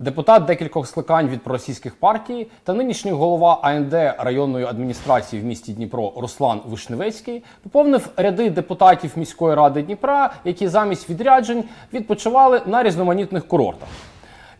Депутат декількох скликань від проросійських партій та нинішній голова АНД районної адміністрації в місті Дніпро Руслан Вишневецький поповнив ряди депутатів міської ради Дніпра, які замість відряджень відпочивали на різноманітних курортах.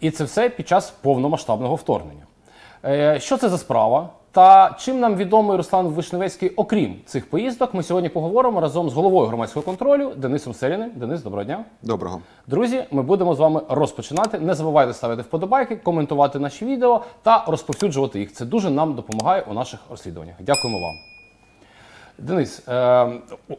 І це все під час повномасштабного вторгнення. Е, Що це за справа? Та чим нам відомий Руслан Вишневецький, окрім цих поїздок, ми сьогодні поговоримо разом з головою громадського контролю Денисом Селіним. Денис, доброго дня. Доброго. Друзі, ми будемо з вами розпочинати. Не забувайте ставити вподобайки, коментувати наші відео та розповсюджувати їх. Це дуже нам допомагає у наших розслідуваннях. Дякуємо вам. Денис, е,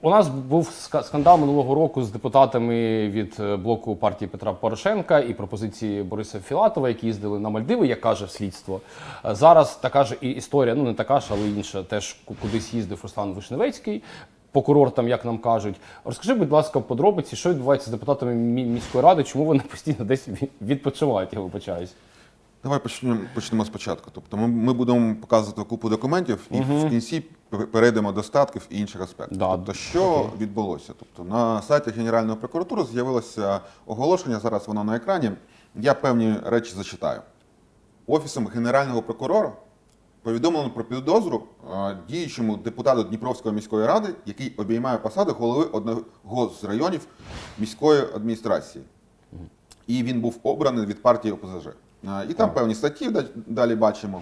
у нас був ска- скандал минулого року з депутатами від е, блоку партії Петра Порошенка і пропозиції Бориса Філатова, які їздили на Мальдиви, як каже слідство. Е, Зараз така ж і історія, ну не така ж, але інша, теж кудись їздив Руслан Вишневецький. По курортам, як нам кажуть, розкажи, будь ласка, подробиці, що відбувається з депутатами міської ради, чому вони постійно десь відпочивають, я вибачаюсь. Давай почнемо, почнемо спочатку. Тобто ми, ми будемо показувати купу документів і в кінці перейдемо до статків і інших аспектів. Да, Тобто, що відбулося? Тобто на сайті Генеральної прокуратури з'явилося оголошення, зараз воно на екрані. Я певні речі зачитаю. Офісом Генерального прокурора повідомлено про підозру діючому депутату Дніпровської міської ради, який обіймає посаду голови одного з районів міської адміністрації. І він був обраний від партії ОПЗЖ. І там певні статті далі бачимо.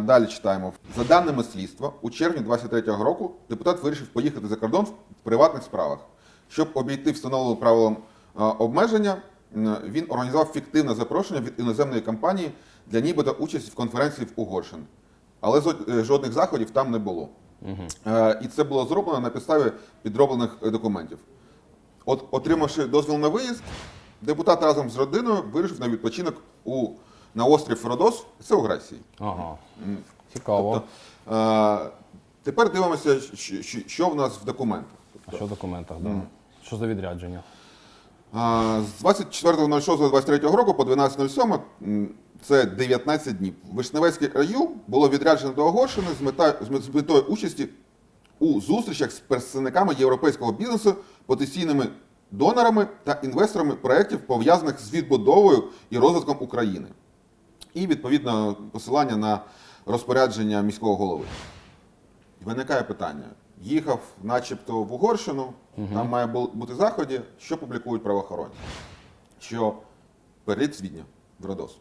Далі читаємо. За даними слідства, у червні 23-го року депутат вирішив поїхати за кордон в приватних справах. Щоб обійти встановленим правилам е, обмеження, він організував фіктивне запрошення від іноземної компанії для нібито участі в конференції в Угорщині. Але е, жодних заходів там не було. Е, І це було зроблено на підставі підроблених е, документів. От, отримавши дозвіл на виїзд, депутат разом з родиною вирішив на відпочинок у, на острів Родос, це у Греції. Ага. Цікаво. Тобто, е, тепер дивимося, що, що, в нас в документах. А що в документах? Да? Що за відрядження? А, З 24.06.23 року по 12.07 це 19 днів. Вишневецький раю було відряджено до Угорщини з метою, з мет- з метою участі у зустрічах з представниками європейського бізнесу, потенційними донорами та інвесторами проєктів, пов'язаних з відбудовою і розвитком України. І відповідно посилання на розпорядження міського голови. Виникає питання. Їхав, начебто, в Угорщину, там має бути заході, що публікують правоохоронці. Що переліт з Відня в Родос.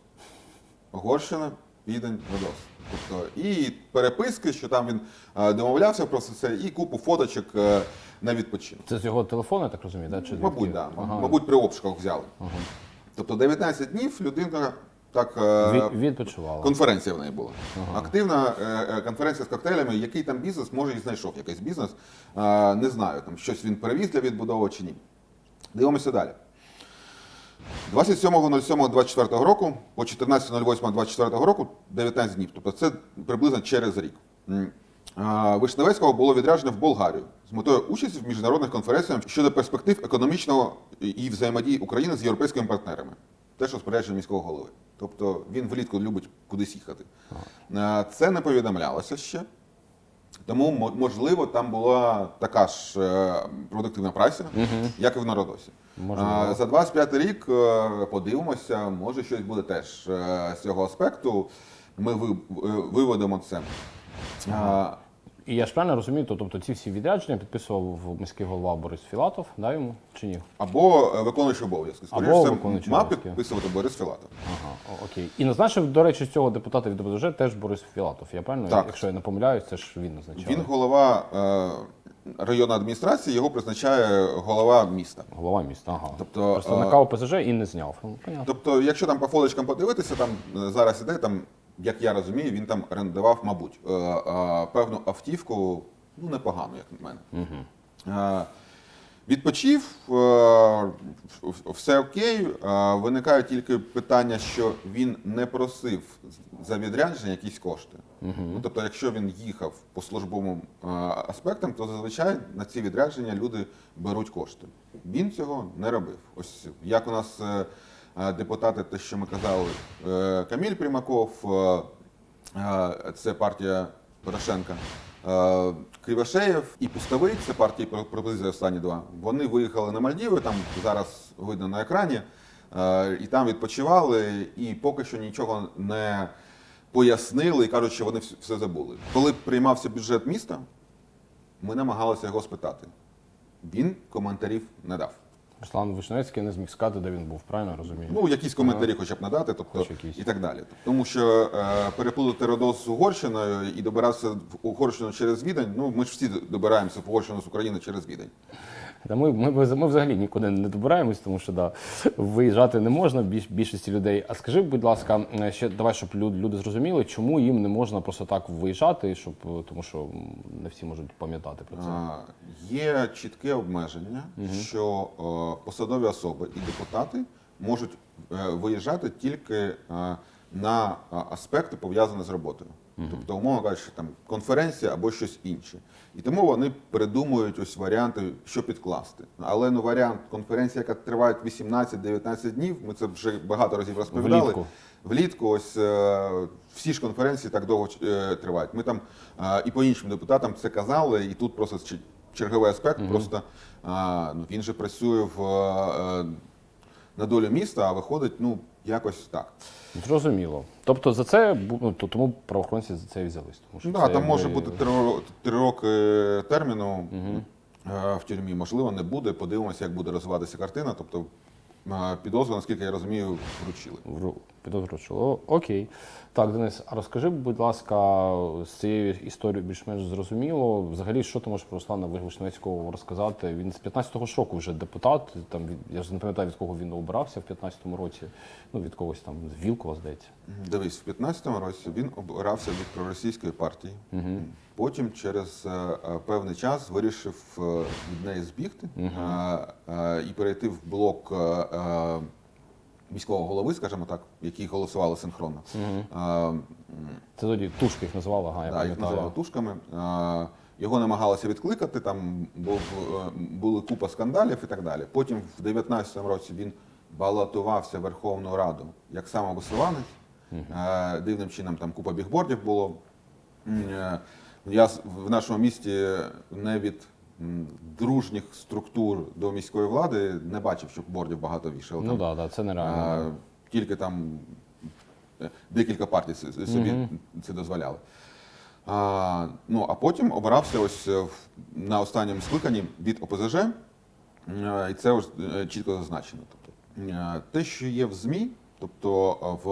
Угорщина, Відень, Родос. Тобто, і переписки, що там він е, домовлявся про це, і купу фоточок е, на відпочинок. Це з його телефону, я так розумію, да? Чи Мабуть, да. Ага. Мабуть, при обшуках взяли. Тобто 19 днів людина так. е, Від, відпочивала. Конференція в неї була. Активна е, е, конференція з коктейлями. Який там бізнес, може і знайшов якийсь бізнес. Не знаю, там щось він перевіз для відбудови чи ні. Дивимося далі. 27.07.24 року по 14.08.24 року 19 днів. Тобто це приблизно через рік. Вишневецького було відряджено в Болгарію з метою участі в міжнародних конференціях щодо перспектив економічного і взаємодії України з європейськими партнерами. Теж розпорядження міського голови. Тобто він влітку любить кудись їхати. Це не повідомлялося ще. Тому, можливо, там була така ж е, продуктивна праця, як і в Народосі. Можливо. За 25 рік е, подивимося, може щось буде теж е, з цього аспекту. Ми ви- виведемо це. А, І я ж правильно розумію, то, тобто ці всі відрядження підписував міський голова Борис Філатов, да, йому чи ні? Або е, виконуючий обов'язки. Скоріше, це виконуючий мав обов'язки. підписувати Борис Філатов. Ага, о- окей. І назначив, до речі, цього депутата від ОБЗЖ теж Борис Філатов. Я правильно? Так. Якщо я не помиляюсь, це ж він назначав. Він голова е, районної адміністрації, його призначає голова міста. Голова міста. Ага. Тобто, Представника е, ОПЗЖ і не зняв. Ну, понятно. Тобто, якщо там по фоточкам подивитися, там е, зараз іде, там, як я розумію, він там орендував, мабуть, е, е, певну автівку, ну непогану, як на мене. Е, Відпочив, все окей. Виникає тільки питання, що він не просив за відрядження якісь кошти. Ну, Тобто, якщо він їхав по службовим аспектам, то зазвичай на ці відрядження люди беруть кошти. Він цього не робив. Ось як у нас депутати, те, що ми казали, е, Каміль Примаков, е, е, це партія Порошенка. Кривошеєв і Пустовий, це партії про- пропозиції останні два. Вони виїхали на Мальдіви, там зараз видно на екрані. і там відпочивали, і поки що нічого не пояснили і кажуть, що вони все забули. Коли приймався бюджет міста, ми намагалися його спитати. Він коментарів не дав. Руслан Вишневецький не зміг сказати, де він був, правильно розумію? Ну, якісь коментарі хоча б надати, тобто Хоч якісь. і так далі. Тому що е, переплутати Родос з Угорщиною і добиратися в Угорщину через Відень, ну ми ж всі добираємося в Угорщину з України через Відень. Та ми, ми, ми, ми взагалі нікуди не добираємось, тому що да, виїжджати не можна більш, більшості людей. А скажи, будь ласка, е, ще давай, щоб люди, люди зрозуміли, чому їм не можна просто так виїжджати, щоб е, тому що не всі можуть пам'ятати про це. А, Є чітке обмеження, що е, посадові особи і депутати можуть е, виїжджати тільки е, на аспекти пов'язані з роботою. Тобто, умовно кажучи, там конференція або щось інше. І тому вони придумують ось варіанти, що підкласти. Але ну варіант конференції, яка триває 18-19 днів, ми це вже багато разів розповідали. Влітку. Влітку ось е, всі ж конференції так довго е, тривають. Ми там е, і по іншим депутатам це казали, і тут просто черговий аспект. Просто е, ну, він же працює в, е, на долю міста, а виходить ну, якось так. Зрозуміло. Тобто за це ну, то- тому правоохоронці за це і взялись. Тому що Да, це там може може бути три, три роки терміну угу. в тюрмі. Можливо, не буде. Подивимося, як буде розвиватися картина. Тобто е, підозру, наскільки я розумію, вручили. О, окей. Так, Денис, а розкажи, будь ласка, з цією історією більш-менш зрозуміло. Взагалі, що ти можеш про Руслана Вишневецького розказати? Він з 15-го ж року вже депутат. Там я ж не пам'ятаю, від кого він обирався в 15-му році. Ну, від когось там з Вілкова, здається. Дивись, в 15-му році він обирався від проросійської партії. Потім через е, е, певний час вирішив е, від неї збігти е, і перейти в блок міського голови, скажімо так, які голосували синхронно. М, Це тоді тушки їх називали, ага, я да, їх пам'ятаю. називали тушками. Його намагалися відкликати, там був, е, були купа скандалів і так далі. Потім в 19-му році він балотувався в Верховну Раду як самовисуванець. Е, Дивним чином там купа бігбордів було. Е, Я в нашому місті не від дружніх структур до міської влади не бачив, щоб бордів багато вішали. Ну так, да, да, це нереально. а, тільки там е, декілька партій с- с- собі це дозволяли. А, ну, а потім обирався ось е, на останньому скликанні від ОПЗЖ, е, і це ось чітко зазначено. Тобто, те, що є в ЗМІ, тобто в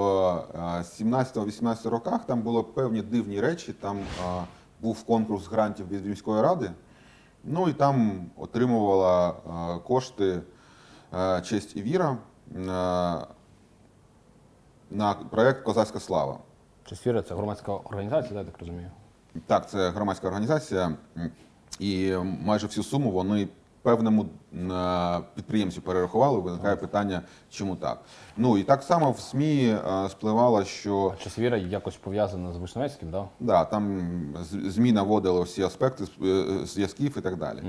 е, 17-18 роках там були певні дивні речі. Там е, був конкурс грантів від міської ради. Ну і там отримувала е, кошти е, честь і віра е, на проєкт Козацька слава. Честь віра це громадська організація, я так розумію? Так, це громадська організація, і майже всю суму вони певному е, підприємцю перерахували. Виникає питання, чому так. Ну і так само в СМІ е, спливало, що А чи сфіра якось пов'язана з Вишневецьким. Да? Да, там ЗМІ наводили всі аспекти е, зв'язків і так далі.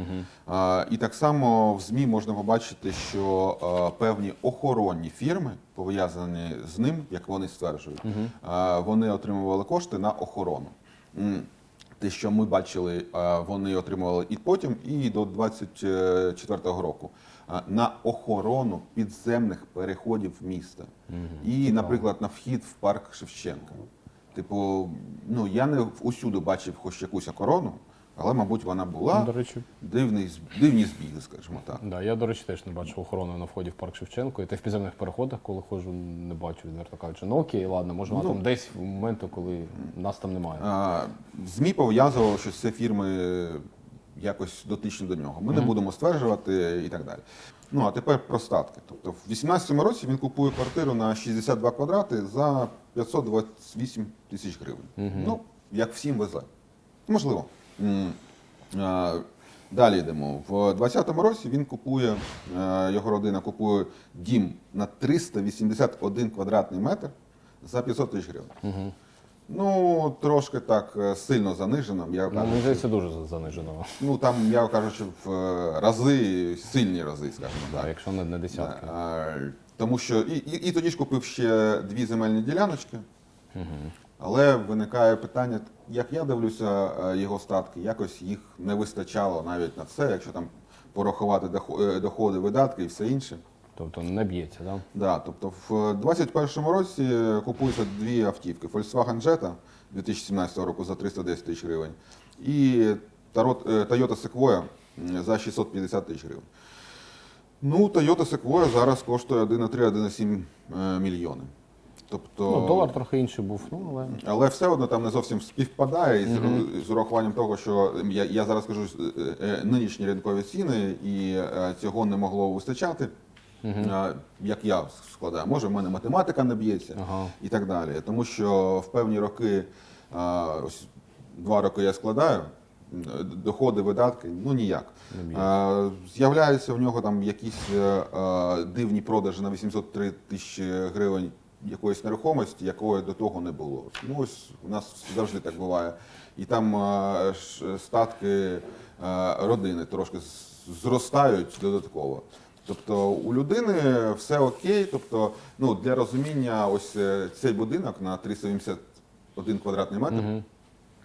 А, І так само в ЗМІ можна побачити, що певні охоронні фірми, пов'язані з ним, як вони стверджують, е, вони отримували кошти на охорону. Те, що ми бачили, вони отримували і потім, і до 24-го року на охорону підземних переходів міста. І, наприклад, на вхід в парк Шевченка. Типу, ну я не усюди бачив хоч якусь охорону, але, мабуть, вона була. До речі, Дивний, дивні збіги, скажімо так. Да, я, до речі, теж не бачив охорони на вході в парк Шевченко. І те в підземних переходах, коли ходжу, не бачу, відверто кажучи. Ну окей, ладно, може вона Ну. там десь в моменти, коли нас там немає. А, ЗМІ пов'язувало, що це фірми якось дотичні до нього. Ми не будемо стверджувати і так далі. Ну а тепер про статки. Тобто, в 18-му році він купує квартиру на 62 квадрати за 528 тисяч гривень. Ну, як всім везе. Можливо. Далі йдемо. В 20-му році він купує, е, його родина купує дім на 381 квадратний метр за 500 тисяч гривень. Ну, трошки так е, сильно занижено, я Ну, кажу. мені здається, дуже занижено. Ну там, я кажучи, в е, рази, сильні рази, скажімо Так, так. якщо не, не десятки. Тому що і, і, і тоді ж купив ще дві земельні діляночки. Але виникає питання, як я дивлюся е, його статки, якось їх не вистачало навіть на це, якщо там порахувати е, доходи, видатки і все інше. Тобто не б'ється, так? Да, тобто в 2021 році купуються дві автівки: Volkswagen Jetta 2017 року за 310 тисяч гривень і е, Toyota Sequoia за 650 тисяч гривень. Ну, Toyota Sequoia зараз коштує 1,3-1,7 е, мільйони. Тобто, Ну, долар трохи інший був, ну але. але все одно там не зовсім співпадає із, з урахуванням того, що я, я зараз кажу е, е, нинішні ринкові ціни, і е, цього не могло вистачати. е, Як я складаю, може, в мене математика не б'ється Ага. і так далі. Тому що в певні роки, ось два роки я складаю, доходи, видатки, ну ніяк. З'являються в нього там якісь дивні продажі на 803 тисячі гривень якоїсь нерухомості, якої до того не було. Ну ось у нас завжди так буває. І там е, статки е, родини трошки з- зростають додатково. Тобто у людини все окей. Тобто, ну для розуміння, ось е, цей будинок на 371 квадратний метр.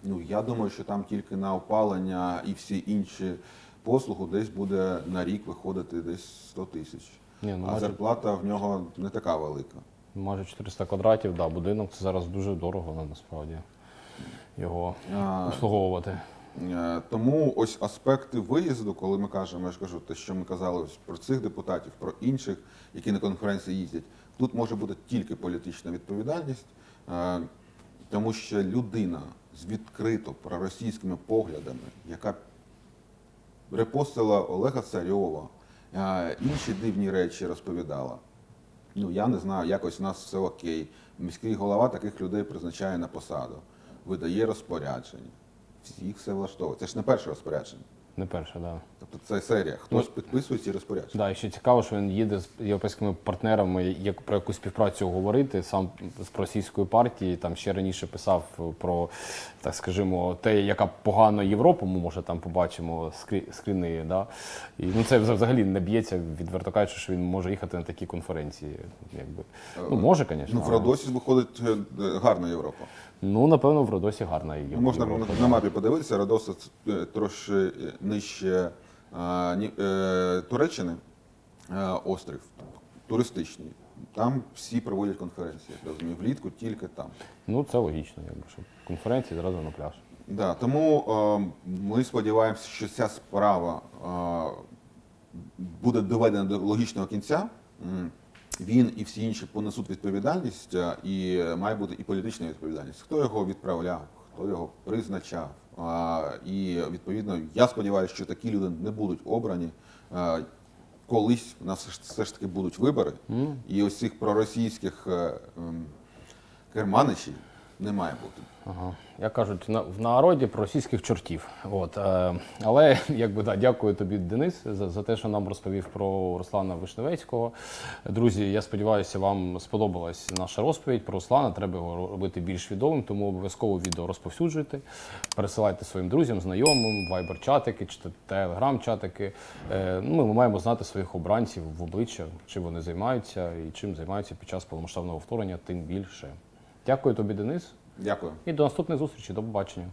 Ну я думаю, що там тільки на опалення і всі інші послуги десь буде на рік виходити десь 100 тисяч. Ні, ну, а зарплата в нього не така велика. Майже 400 квадратів, да, будинок це зараз дуже дорого насправді його А, обслуговувати. Е, Тому ось аспекти виїзду, коли ми кажемо, я ж кажу, те, що ми казали ось про цих депутатів, про інших, які на конференції їздять, тут може бути тільки політична відповідальність, е, тому що людина з відкрито проросійськими поглядами, яка репостила Олега Царьова, е, інші дивні речі розповідала. Ну, я не знаю, якось у нас все окей. Міський голова таких людей призначає на посаду, видає розпорядження. Всіх все влаштовує. Це ж не перше розпорядження. Не перше, так. Да. Тобто це серія. Хтось підписує ці розпорядження. Да, і ще цікаво, що він їде з європейськими партнерами, як про якусь співпрацю говорити. Сам з проросійської партії там ще раніше писав про, так скажімо, те, яка погано Європу, ми може там побачимо скрі- скріни. Да? І ну це взагалі не б'ється, відверто кажучи, що він може їхати на такі конференції. Якби. Ну, може, звісно. Ну, в Родосі виходить е, е, гарна Європа. Ну, напевно, в Родосі гарна є. Ну, Можна Європа, на, мапі подивитися, Родоса е, трошки нижче а, ні, е, Туреччини, е, острів туристичний. Там всі проводять конференції. я Розумію, влітку тільки там. Ну, це логічно, якби що конференції зразу на пляж. Да, тому е, ми сподіваємося, що ця справа е, буде доведена до логічного кінця. Він і всі інші понесуть відповідальність, е, і має бути і політична відповідальність. Хто його відправляв, хто його призначав. І відповідно, я сподіваюся, що такі люди не будуть обрані. Е, Колись у нас все ж- таки будуть вибори, і ось цих проросійських е, ем, керманичів не має бути. Ага. Як кажуть, на, в народі про російських чортів. От, е, але якби да, дякую тобі, Денис, за, за те, що нам розповів про Руслана Вишневецького. Друзі, я сподіваюся, вам сподобалась наша розповідь про Руслана. Треба його робити більш відомим, тому обов'язково відео розповсюджуйте, пересилайте своїм друзям, знайомим, вайбер-чатики, телеграм-чатики. Е, ну, ми маємо знати своїх обранців в обличчя, чим вони займаються і чим займаються під час повномасштабного вторгнення, тим більше. Дякую тобі, Денис. Дякую. І до наступних зустрічі. До побачення.